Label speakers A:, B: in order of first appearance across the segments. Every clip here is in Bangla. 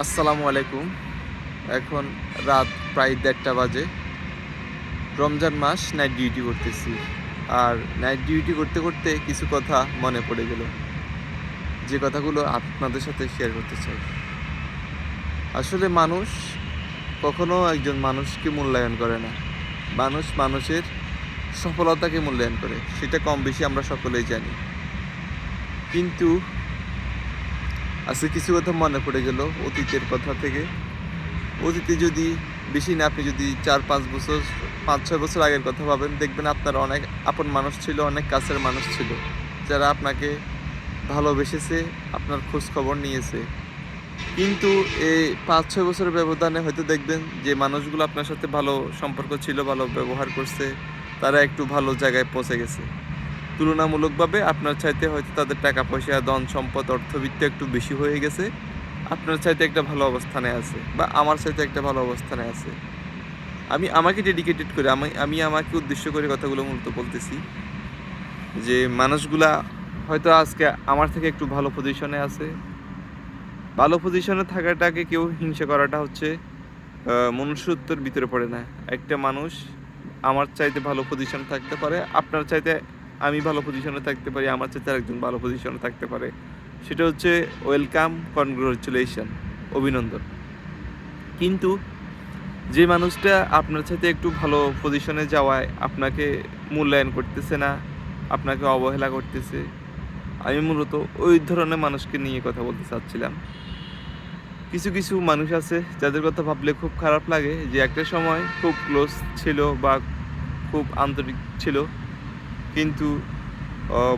A: আসসালামু আলাইকুম। এখন রাত প্রায় দেড়টা বাজে। রমজান মাস নাইট ডিউটি করতেছি। আর নাইট ডিউটি করতে করতে কিছু কথা মনে পড়ে গেল। যে কথাগুলো আপনাদের সাথে শেয়ার করতে চাই। আসলে মানুষ কখনো একজন মানুষকে মূল্যায়ন করে না। মানুষ মানুষের সফলতাকে মূল্যায়ন করে। সেটা কম বেশি আমরা সকলেই জানি। কিন্তু আজকে কিছু কথা মনে পড়ে গেল অতীতের কথা থেকে। অতীতে যদি বেশি না, আপনি যদি চার, পাঁচ বছর, পাঁচ, ছয় বছর আগের কথা ভাবেন, দেখবেন আপনার অনেক আপন মানুষ ছিল, অনেক কাছের মানুষ ছিল, যারা আপনাকে ভালোবেসেছে, আপনার খোঁজ খবর নিয়েছে। কিন্তু এই পাঁচ, ছয় বছরের ব্যবধানে হয়তো দেখবেন যে মানুষগুলো আপনার সাথে ভালো সম্পর্ক ছিল, ভালো ব্যবহার করছে, তারা একটু ভালো জায়গায় পৌঁছে গেছে। তুলনামূলকভাবে আপনার চাইতে হয়তো তাদের টাকা পয়সা, ধন সম্পদ, অর্থবিত্ত একটু বেশি হয়ে গেছে। আপনার চাইতে একটা ভালো অবস্থানে আছে বা আমার চাইতে একটা ভালো অবস্থানে আছে। আমি আমাকে ডেডিকেটেড করে, আমি আমি আমাকে উদ্দেশ্য করে কথাগুলো মূলত বলতেছি। যে মানুষগুলা হয়তো আজকে আমার থেকে একটু ভালো পজিশনে আছে। ভালো পজিশনে থাকাটাকে কেউ হিংসা করাটা হচ্ছে মনুষ্যত্বের ভিতরে পড়ে না। একটা মানুষ আমার চাইতে ভালো পজিশন থাকতে পারে, আপনার চাইতে আমি ভালো পজিশনে থাকতে পারি, আমার চাইতে একজন ভালো পজিশনে থাকতে পারে। সেটা হচ্ছে ওয়েলকাম কনগ্রাচুলেশন অভিনন্দন। কিন্তু যে মানুষটা আপনার সাথে একটু ভালো পজিশনে যাওয়ায় আপনাকে মূল্যায়ন করতেছে না, আপনাকে অবহেলা করতেছে, আমি মূলত ওই ধরনের মানুষকে নিয়ে কথা বলতে চাচ্ছিলাম। কিছু কিছু মানুষ আছে যাদের কথা ভাবলে খুব খারাপ লাগে যে একটা সময় খুব ক্লোজ ছিল বা খুব আন্তরিক ছিল কিন্তু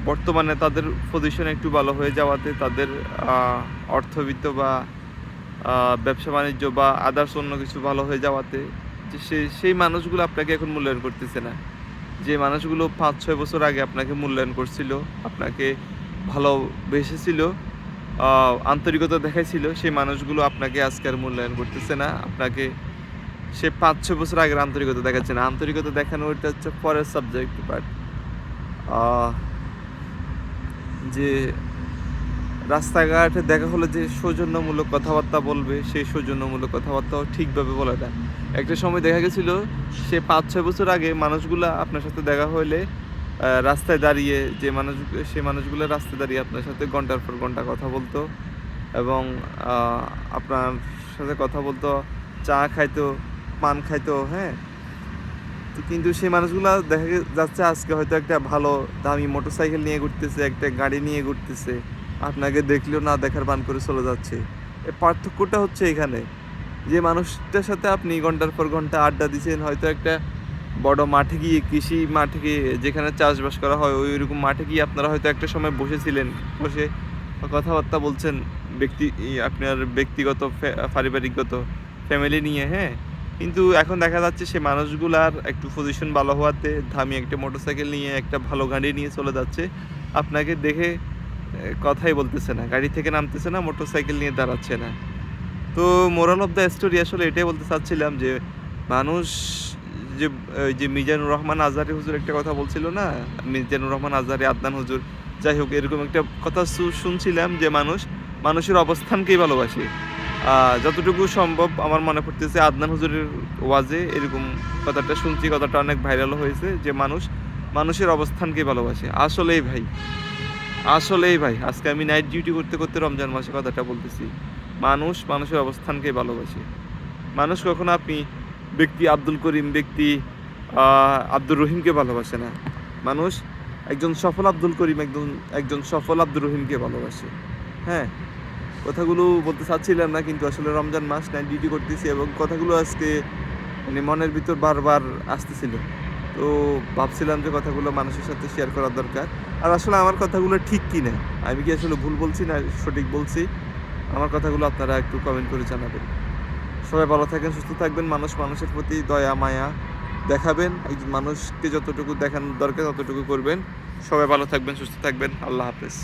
A: বর্তমানে তাদের পজিশন একটু ভালো হয়ে যাওয়াতে তাদের অর্থবিত্ত বা ব্যবসা বাণিজ্য বা আদার্স অন্য কিছু ভালো হয়ে যাওয়াতে যে সেই সেই মানুষগুলো আপনাকে এখন মূল্যায়ন করতেছে না। যে মানুষগুলো পাঁচ ছয় বছর আগে আপনাকে মূল্যায়ন করছিল, আপনাকে ভালোবেসেছিল আন্তরিকতা দেখাইছিল, সেই মানুষগুলো আপনাকে আজকে আর মূল্যায়ন করতেছে না। আপনাকে সে পাঁচ ছয় বছর আগের আন্তরিকতা দেখাচ্ছে না। আন্তরিকতা দেখানো ওইটা হচ্ছে পরের সাবজেক্ট বাট যে রাস্তাঘাটে দেখা হলে যে সৌজন্যমূলক কথাবার্তা বলবে, সেই সৌজন্যমূলক কথাবার্তাও ঠিকভাবে বলে না একটা সময় দেখা গেছিল, সে পাঁচ, ছয় বছর আগে মানুষগুলা আপনার সাথে দেখা হলে রাস্তায় দাঁড়িয়ে যে মানুষ, সে মানুষগুলো রাস্তায় দাঁড়িয়ে আপনার সাথে ঘণ্টার পর ঘণ্টা কথা বলতো এবং আপনার সাথে কথা বলতো, চা খাইতো, পান খাইতো হ্যাঁ? তো কিন্তু সেই মানুষগুলো দেখা যাচ্ছে আজকে হয়তো একটা ভালো, দামি মোটরসাইকেল নিয়ে ঘুরতেছে, একটা গাড়ি নিয়ে ঘুরতেছে। আপনাকে দেখলেও না দেখার বান করে চলে যাচ্ছে। এ পার্থক্যটা হচ্ছে এখানে। যে মানুষটার সাথে আপনি ঘণ্টার পর ঘণ্টা আড্ডা দিচ্ছেন, হয়তো একটা বড় মাঠে গিয়ে কৃষি মাঠে গিয়ে যেখানে চাষবাস করা হয়, ওই রকম মাঠে গিয়ে আপনারা হয়তো একটা সময় বসেছিলেন। বসে কথাবার্তা বলছেন ব্যক্তি, আপনার ব্যক্তিগত পারিবারিকগত ফ্যামিলি নিয়ে হ্যাঁ? কিন্তু এখন দেখা যাচ্ছে সে মানুষগুলার একটু পজিশন ভালো হওয়াতে ধামি একটা মোটরসাইকেল নিয়ে একটা ভালো গাড়ি নিয়ে চলে যাচ্ছে। আপনাকে দেখে কথাই বলতেছে না। গাড়ি থেকে নামতেছে না মোটরসাইকেল নিয়ে দাঁড়াচ্ছে না। তো মোরাল অফ দ্য স্টোরি আসলে এটাই বলতে চাচ্ছিলাম যে, মানুষ যে যে মিজানুর রহমান আজহারি হুজুর একটা কথা বলছিল না? মিজানুর রহমান আজহারি আদনান হুজুর, যাই হোক, এরকম একটা কথা শুনছিলাম যে মানুষ, মানুষের অবস্থানকেই ভালোবাসে। যতটুকু সম্ভব আমার মনে পড়তেছে, আদনান হুজুরের ওয়াজে এরকম কথাটা শুনছি, কথাটা অনেক ভাইরাল হয়েছে, যে মানুষ, মানুষের অবস্থানকে ভালোবাসে। আসলেই ভাই আসলেই ভাই, আজকে আমি নাইট ডিউটি করতে করতে রমজান মাসে কথাটা বলতেছি। মানুষ মানুষের অবস্থানকে ভালোবাসে। মানুষ কখনো আপনি ব্যক্তি আব্দুল করিম, ব্যক্তি আব্দুর রহিমকে ভালোবাসে না। মানুষ একজন সফল আব্দুল করিম একজন একজন সফল আব্দুর রহিমকে ভালোবাসে। হ্যাঁ কথাগুলো বলতে চাচ্ছিলাম না, কিন্তু আসলে রমজান মাস নাইট ডিউটি করতেছি এবং কথাগুলো আজকে মানে মনের ভিতর বারবার আসতেছিল। তো ভাবছিলাম যে কথাগুলো মানুষের সাথে শেয়ার করা দরকার। আর আসলে আমার কথাগুলো ঠিক কি না আমি কি আসলে ভুল বলছি না সঠিক বলছি? আমার কথাগুলো আপনারা একটু কমেন্ট করে জানাবেন। সবাই ভালো থাকেন, সুস্থ থাকবেন। মানুষ মানুষের প্রতি দয়া, মায়া দেখাবেন। একজন মানুষকে যতটুকু দেখানোর দরকার, ততটুকু করবেন। সবাই ভালো থাকবেন, সুস্থ থাকবেন। আল্লাহ হাফেজ।